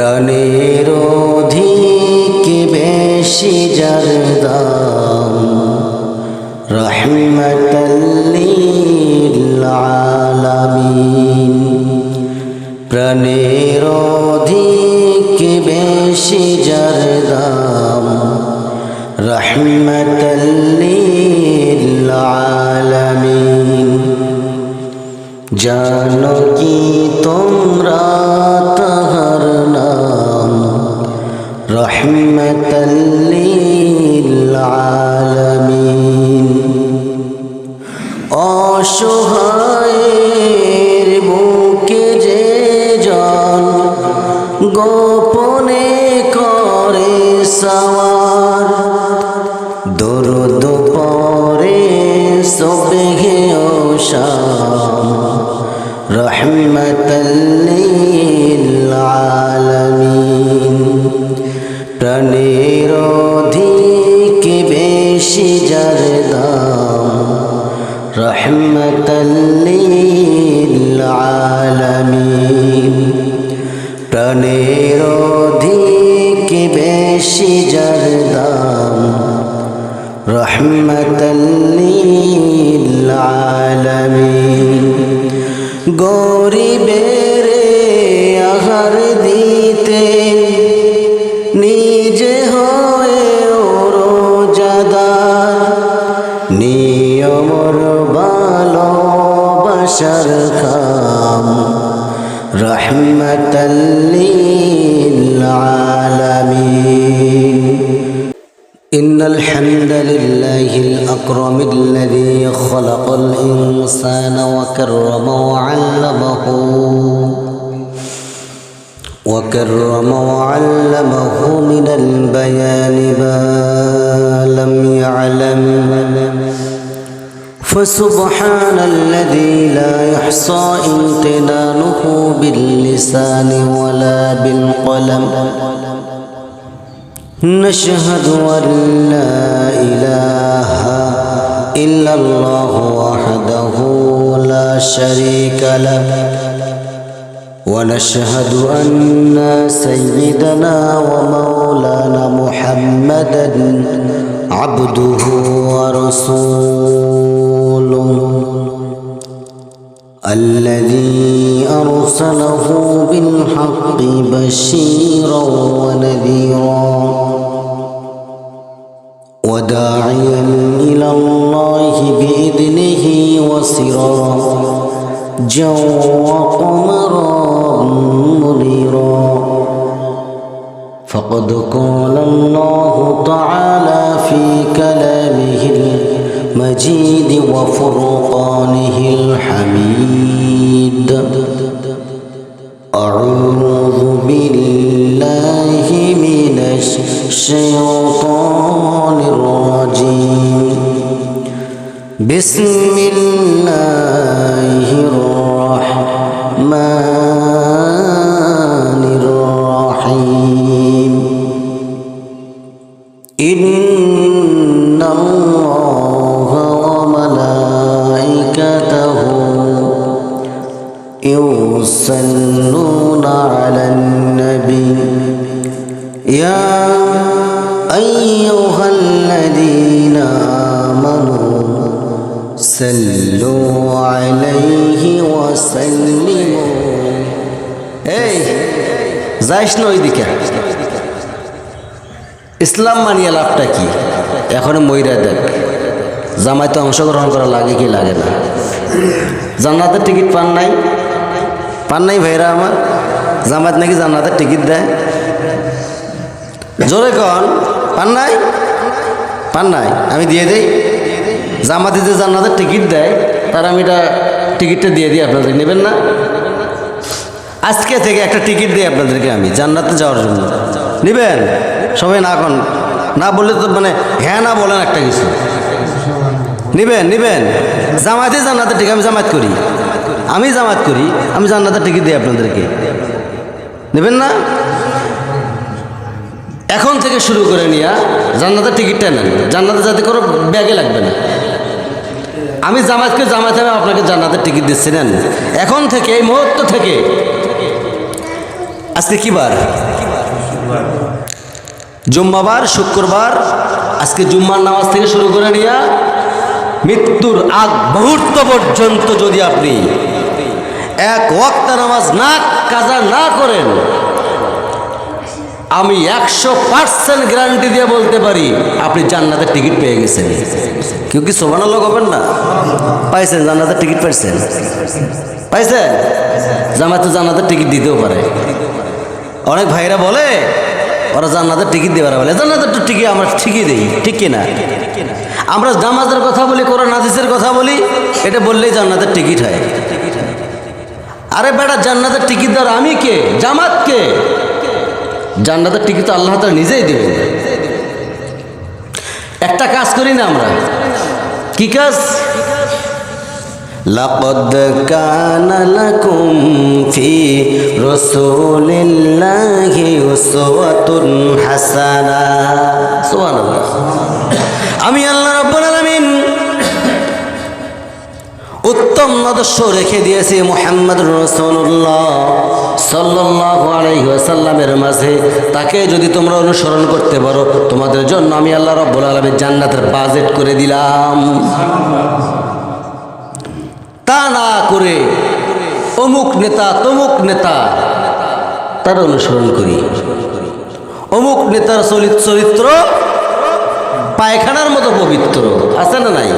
প্রাণের অধিক বেশি যার দাম রহমতল্লিল আলামিন প্রাণের অধিক বেশি যার দাম রহমতল্লিল আলামিন জানো কি তোমরা রহমতল্লিল আলামিন অসহায়ের বুকে গোপনে সওয়ার দরদ পরে সবেহে ও রহমতল্লিল আলামিন প্রাণের অধিক বেশি যার দাম রহমতল্লিল الخام رحمة للعالمين. إن الحمد لله الأكرم الذي خلق الإنسان وكرمه وعلمه وكرم وعلمه من البيان ما لم يعلم. فسبحان الذي لا يحصى امتنانه باللسان ولا بالقلم. نشهد أن لا إله إلا الله وحده لا شريك له. ونشهد أن سيدنا ومولانا محمدا عبده ورسوله. الذي أرسله بالحق بشيرا ونذيرا وداعيا إلى الله بإذنه وسراجا وقمرا منيرا فقد قال الله تعالى في كلامه المجيد وفرقانه الحميد. أعوذ بالله من الشيطان الرجيم. بسم الله الرحمن الرحيم. إن الله يصلون على النبي يا أيها الذين آمنوا صلوا عليه وسلموا এই যাইস না ওইদিকে ইসলাম মানিয়ে লাভটা কি এখন ময়রা দেখ জামাইতে অংশগ্রহণ করা লাগে কি লাগে না জান্নাতের টিকিট পান নাই পান নাই ভাইরা আমার। জামাত নাকি জান্নাতের টিকিট দেয়। জোরে কন, পান নাই? পান নাই, আমি দিয়ে দেই। জামাতে যে জান্নাতের টিকিট দেয়, তার আমি এটা টিকিটটা দিয়ে দিই আপনাদের নেবেন না? আজকে থেকে একটা টিকিট দিই আপনাদেরকে আমি, জান্নাতে যাওয়ার জন্য। নেবেন? সবাই না কন, না বললে তো মানে হ্যাঁ না বলেন একটা কিছু। নিবেন নিবেন। জামাতে জান্নাতের টিকিট আমি জামাত করি। আমি জামাত করি, আমি জান্নাতের টিকিট দিই আপনাদেরকে। নেবেন না? এখন থেকে শুরু করে নিয়া জান্নাতের টিকিটটা নেন। জান্নাতে যাতে কোনো ব্যাগে লাগবে না। আমি জামাতকে জামাত হবে আপনাকে জান্নাতের টিকিট দিচ্ছি, নেন। এখন থেকে, এই মুহূর্ত থেকে, আজকে কি বার? জুম্মাবার, শুক্রবার, আজকে জুম্মার নামাজ থেকে শুরু করে নিয়া মৃত্যুর আগ মুহূর্ত পর্যন্ত যদি আপনি এক ওয়াক্ত নামাজ না, কাজা না করেন, আমি একশো পার্সেন্ট গ্যারান্টি দিয়ে বলতে পারি, আপনি জান্নাতের টিকিট পেয়ে গেছেন। কেউ কি সোমানা লোক হবেন না? পাইছেন, জান্নাতের টিকিট পাইছেন? পাইছেন? জামাতে জান্নাতের টিকিট দিতেও পারে। অনেক ভাইরা বলে ওরা জান্নাতের টিকিট দেবে বলে জান্নাতের তো টিকিট আমরা ঠিকই দিই ঠিক কিনা? আমরা জামাজের কথা বলি কোরআন হাদিসের কথা বলি এটা বললেই জান্নাতের টিকিট হয়। আরে বেটা জান্নাতের টিকিট দেওয়ার আমি কে? জামাত কে? জান্নাতের টিকিট তো আল্লাহ তারা নিজেই দেবে একটা কাজ করি না আমরা। কি কাজ? লাপদ কানা লাকুম ফি রসুলিল্লাহি উসওয়াতুন হাসানা। সুবহানাল্লাহ। আমি আল্লাহ রাব্বুল আলামিন উত্তম আদর্শ রেখে দিয়েছি মোহাম্মদ রসুল্লাহ সাল্লাহ আলহিহাসাল্লামের মাঝে। তাকে যদি তোমরা অনুসরণ করতে পারো, তোমাদের জন্য আমি আল্লাহ রব্বুল আলমের জান্নাতের বাজেট করে দিলাম। তা না করে অমুক নেতা, তমুক নেতা। তার অনুসরণ করি। অমুক নেতার চরিত চরিত্র পায়খানার মতো পবিত্র। আছে না নাই?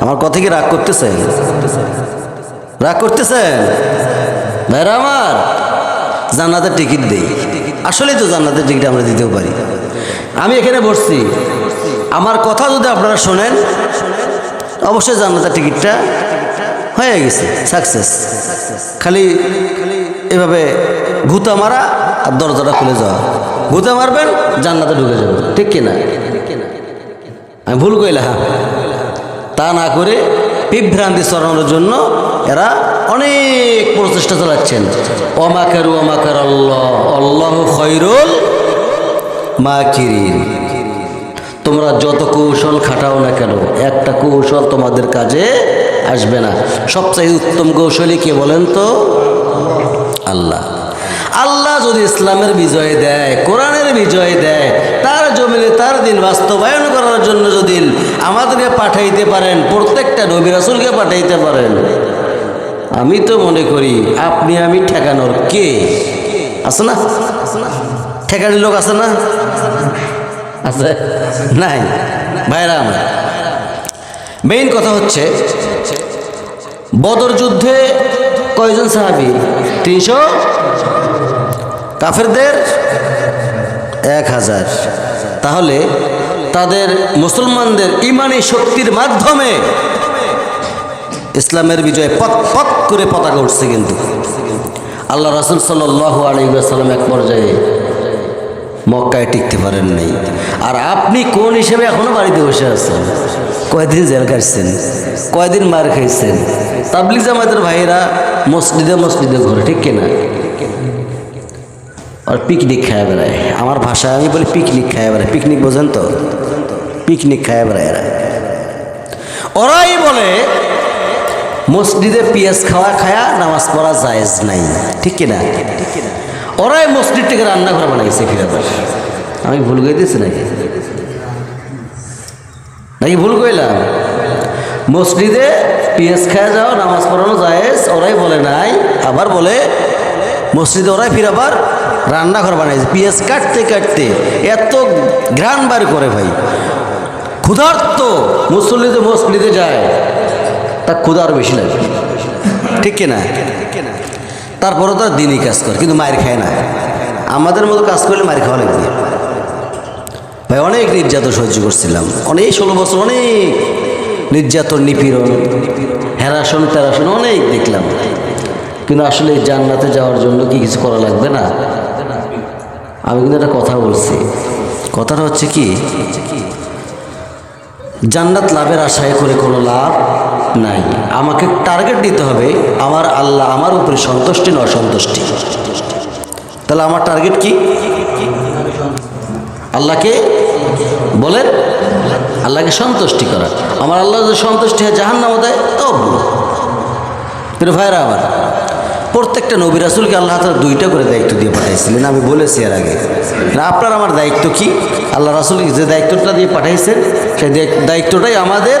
আমার কথা কি রাগ করতেছেন? রাগ করতেছেন? ভাইরা আমার, জান্নাতের টিকিট দেই। আসলেই তো জান্নাতের টিকিট আমরা দিতেও পারি। আমি এখানে বসছি। আমার কথা যদি আপনারা শোনেন, অবশ্যই জান্নাতের টিকিটটা হয়ে গেছে সাকসেস খালি এভাবে ঘুতা মারা আর দরজাটা খুলে যাওয়া। ঘুতা মারবেন, জান্নাতে ঢুকে যাবেন। ঠিক কিনা? আমি ভুল কইলা হ্যাঁ। তা না করে বিভ্রান্তি সরানোর জন্য এরা অনেক প্রচেষ্টা চালাচ্ছেন। অমাকারু অমাকার আল্লাহ আল্লাহ খৈরুল মাকিরিন। তোমরা যত কৌশল খাটাও না কেন, একটা কৌশল তোমাদের কাজে আসবে না। সবচেয়ে উত্তম কৌশলী কে বলেন তো? আল্লাহ। আল্লাহ যদি ইসলামের বিজয় দেয়, কোরআনের বিজয় দেয়, তার জমিনে তার দিন বাস্তবায়ন করার জন্য যদি আমাদেরকে পাঠাইতে পারেন, প্রত্যেকটা নবী রাসুলকে পাঠাইতে পারেন, আমি তো মনে করি আপনি আমি ঠেকানোর কে? আছে না? ঠেকানির লোক আছে না? আছে? নাই? ভাইরা আমার। মেইন কথা হচ্ছে, বদর যুদ্ধে কয়জন সাহাবি? তিনশো? কাফেরদের এক হাজার। তাহলে তাদের মুসলমানদের ইমানি শক্তির মাধ্যমে ইসলামের বিজয় পথ পথ করে পতাকা উঠছে কিন্তু। আল্লাহ রাসুল সাল্লাহ আলাইসাল্লাম এক পর্যায়ে মক্কায় টিকতে পারেন নাই। আর আপনি কোন হিসেবে এখনও বাড়িতে বসে আছেন? কয়দিন জেল কাটছেন কয়দিন মার খাইছেন? তাবলিক জামাতের ভাইয়েরা মসজিদে মসজিদে ঘরে, ঠিক কিনা? আর পিকনিক খায় বেড়ায়। আমার ভাষায় আমি বলি পিকনিক খায় বেড়ায়। পিকনিক বোঝেন তো? পিকনিক খায় বেড়ায় এরা। ওরাই বলে, মসজিদে পিঁয়াজ খাওয়া খায়া নামাজ পড়া জায়েজ নাই। ঠিক কিনা? ওরাই মসজিদ থেকে রান্নাঘর বানাইছে ফিরে ফিরাবার আমি ভুল গইতেছি নাকি? নাকি ভুল কইলাম? মসজিদে পিঁয়াজ খায়া যাও, নামাজ পড়ানো জায়েজ, ওরাই বলে নাই, আবার বলে মসজিদে ওরাই ফিরাবার রান্নাঘর বানাইছে। পিঁয়াজ কাটতে কাটতে এত ঘ্রাণ বার করে ভাই। ক্ষুধার্ত মুসল্লিতে মসজিদে যায় তা ক্ষুধার বেশি লাগে। ঠিক কিনা? তারপরে তার দিনই কাজ করে, কিন্তু মায়ের খায় না। আমাদের মতো কাজ করলে মায়ের খাওয়া লাগবে। ভাই, অনেক নির্যাতন সহ্য করছিলাম। অনেক ষোলো বছর অনেক নির্যাতন, নিপীড়ন হেরাসন তেরাসন অনেক দেখলাম। কিন্তু আসলে জান্নাতে যাওয়ার জন্য কি কিছু করা লাগবে না? আমি কিন্তু একটা কথা বলছি। কথাটা হচ্ছে কি? জান্নাত লাভের আশায় করে কোনো লাভ নাই। আমাকে টার্গেট দিতে হবে আমার আল্লাহ আমার উপরে সন্তুষ্টি না অসন্তুষ্টি তাহলে আমার টার্গেট কি? আল্লাহকে বলেন, আল্লাহকে সন্তুষ্টি করা আমার আল্লাহ যদি সন্তুষ্টি হয় জাহান নামা দেয় তো কিন্তু ভাইরা আবার প্রত্যেকটা নবী রাসুলকে আল্লাহ তালা দুইটা করে দায়িত্ব দিয়ে পাঠাইছিলেন, আমি বলেছি এর আগে। না, আপনার আমার দায়িত্ব কি? আল্লাহ রাসুলকে যে দায়িত্বটা দিয়ে পাঠাইছেন, সেই দায়িত্ব- দায়িত্বটাই আমাদের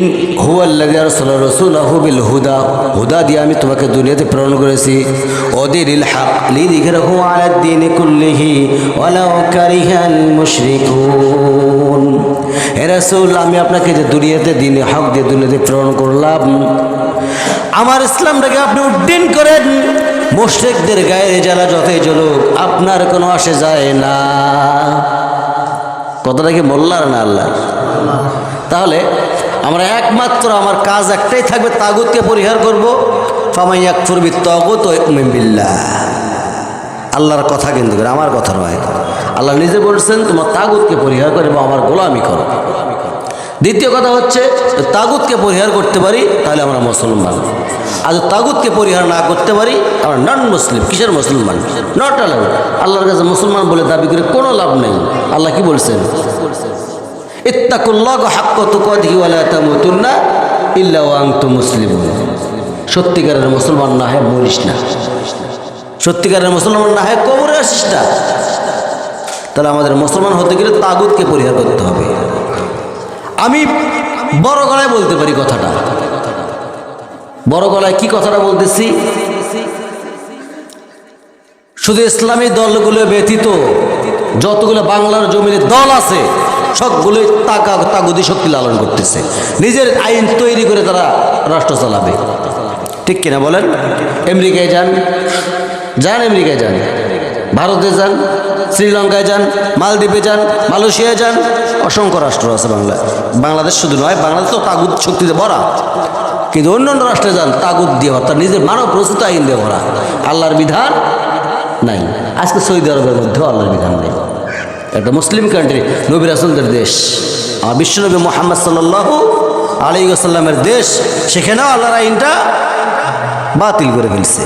ইন হুয়াল্লাযী আরসালা রাসূলাহু বিল হুদা হুদা দিয়ে আমি তোমাকে দুনিয়াতে প্রেরণ করেছি। ওদিরিল হক লিযিকরাহু আলা দ্বীনি কুল্লিহি ওয়ালাউ কারিহাল মুশরিকুন। হে রাসূল, আমি আপনাকে যে দুনিয়াতে দিনে হক দিয়ে দুনিয়াতে প্রেরণ করলাম, আমার ইসলামটাকে আপনি উড্ডীন করেন। মুশরিকদের গায়ে জ্বালা যতই জ্বলুক, আপনার কোনো আসে যায় না। কথাটা কি বললার না আল্লাহ তাহলে আমরা একমাত্র আমার কাজ একটাই থাকবে তাগুতকে পরিহার করব। ফামাইয়াক ফুরবি তগুত বিল্লাহ। আল্লাহর কথা কিন্তু আমার কথা নয়। আল্লাহ নিজে বলছেন, তোমার তাগুতকে পরিহার করে বা আমার গোলামি করো। দ্বিতীয় কথা হচ্ছে তাগুতকে পরিহার করতে পারি, তাহলে আমরা মুসলমান। আর তাগুতকে পরিহার না করতে পারি, আমরা নন মুসলিম কিসের মুসলমান? নট অ্যালাউড আল্লাহর কাছে মুসলমান বলে দাবি করে কোনো লাভ নেই। আল্লাহ কি বলছেন? সত্যিকারের মুসলমান না হয় মরিস না। সত্যিকারের মুসলমান না হয় কবরে আসিস না তাহলে আমাদের মুসলমান হতে গেলে তাগুতকে পরিহার করতে হবে। আমি বড় গলায় বলতে পারি কথাটা। বড় গলায় কি কথাটা বলতেছি? শুধু ইসলামী দলগুলো ব্যতীত যতগুলো বাংলার জমিনে দল আছে সবগুলোই তাকা তাগুদি শক্তি লালন করতেছে। নিজের আইন তৈরি করে তারা রাষ্ট্র চালাবে। ঠিক কিনা বলেন? আমেরিকায় যান যান আমেরিকায় যান। ভারতে যান, শ্রীলঙ্কায় যান, মালদ্বীপে যান, মালয়েশিয়ায় যান। অসংখ্য রাষ্ট্র আছে বাংলা বাংলাদেশ শুধু নয়, বাংলাদেশ তো তাগুদ শক্তিতে ভরা। কিন্তু অন্য অন্য রাষ্ট্রে যান, তাগুদ দিয়ে তার নিজের মানব প্রস্তুত আইন দিয়ে ভরা। আল্লাহর বিধান নাই। আজকে সৌদি আরবের মধ্যেও আল্লাহর বিধান নেই। একটা মুসলিম কান্ট্রি নবী রাসুলদের দেশ। আর বিশ্বনবী মোহাম্মদ সাল্লাহ আলী আসাল্লামের দেশ, সেখানেও আল্লাহর আইনটা বাতিল করে ফেলছে।